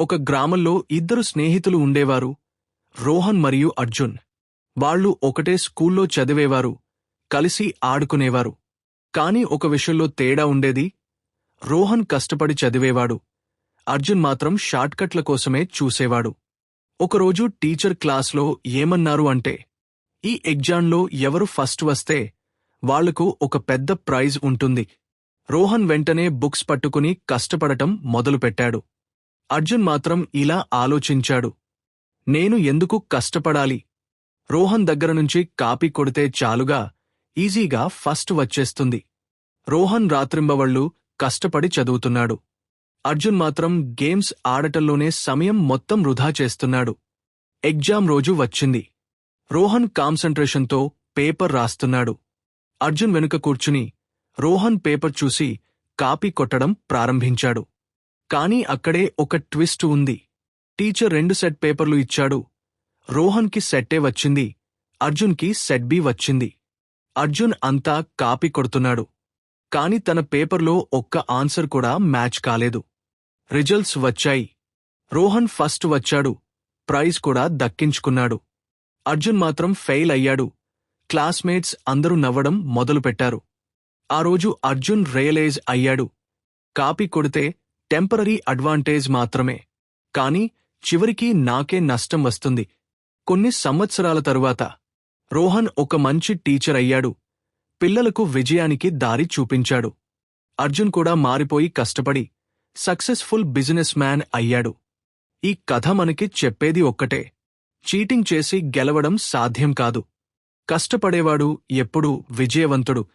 ఒక గ్రామంలో ఇద్దరు స్నేహితులు ఉండేవారు రోహన్ మరియు అర్జున్. వాళ్ళు ఒకటే స్కూల్లో చదివేవారు కలిసి ఆడుకునేవారు. కాని ఒక విషయంలో తేడా ఉండేది రోహన్ కష్టపడి చదివేవాడు అర్జున్ మాత్రం షార్ట్కట్ల కోసమే చూసేవాడు. ఒకరోజు టీచర్ క్లాస్లో ఏమన్నారు అంటే ఈ ఎగ్జామ్లో ఎవరు ఫస్ట్ వస్తే వాళ్ళకు ఒక పెద్ద ప్రైజ్ ఉంటుంది. రోహన్ వెంటనే బుక్స్ పట్టుకుని కష్టపడటం మొదలుపెట్టాడు. అర్జున్ మాత్రం ఇలా ఆలోచించాడు. నేను ఎందుకు కష్టపడాలి? రోహన్ దగ్గర నుంచి కాపీ కొడితే చాలుగా ఈజీగా ఫస్ట్ వచ్చేస్తుంది. రోహన్ రాత్రింబవళ్ళు కష్టపడి చదువుతున్నాడు. అర్జున్ మాత్రం గేమ్స్ ఆడటంలోనే సమయం మొత్తం వృధా చేస్తున్నాడు. ఎగ్జామ్ రోజు వచ్చింది. రోహన్ కాన్సంట్రేషన్తో పేపర్ రాస్తున్నాడు. అర్జున్ వెనుక కూర్చుని రోహన్ పేపర్ చూసి కాపీ కొట్టడం ప్రారంభించాడు. కాని అక్కడే ఒక ట్విస్ట్ ఉంది. టీచర్ రెండు సెట్ పేపర్లు ఇచ్చాడు. రోహన్కి సెట్టే వచ్చింది. అర్జున్కి సెట్ బి వచ్చింది. అర్జున్ అంతా కాపీ కొడుతున్నాడు. కాని తన పేపర్లో ఒక్క ఆన్సర్ కూడా మ్యాచ్ కాలేదు. రిజల్ట్స్ వచ్చాయి. రోహన్ ఫస్ట్ వచ్చాడు. ప్రైజ్ కూడా దక్కించుకున్నాడు. అర్జున్ మాత్రం ఫెయిల్ అయ్యాడు. క్లాస్మేట్స్ అందరూ నవ్వడం మొదలుపెట్టారు. ఆ రోజు అర్జున్ రియలైజ్ అయ్యాడు. కాపీ కొడితే టెంపరరీ అడ్వాంటేజ్ మాత్రమే. కాని చివరికి నాకే నష్టం వస్తుంది. కొన్ని సంవత్సరాల తరువాత రోహన్ ఒక మంచి టీచర్ అయ్యాడు. పిల్లలకు విజయానికి దారి చూపించాడు. అర్జున్ కూడా మారిపోయి కష్టపడి సక్సెస్ఫుల్ బిజినెస్ మ్యాన్ అయ్యాడు. ఈ కథ మనకి చెప్పేది ఒక్కటే. చీటింగ్ చేసి గెలవడం సాధ్యం కాదు. కష్టపడేవాడు ఎప్పుడూ విజయవంతుడు.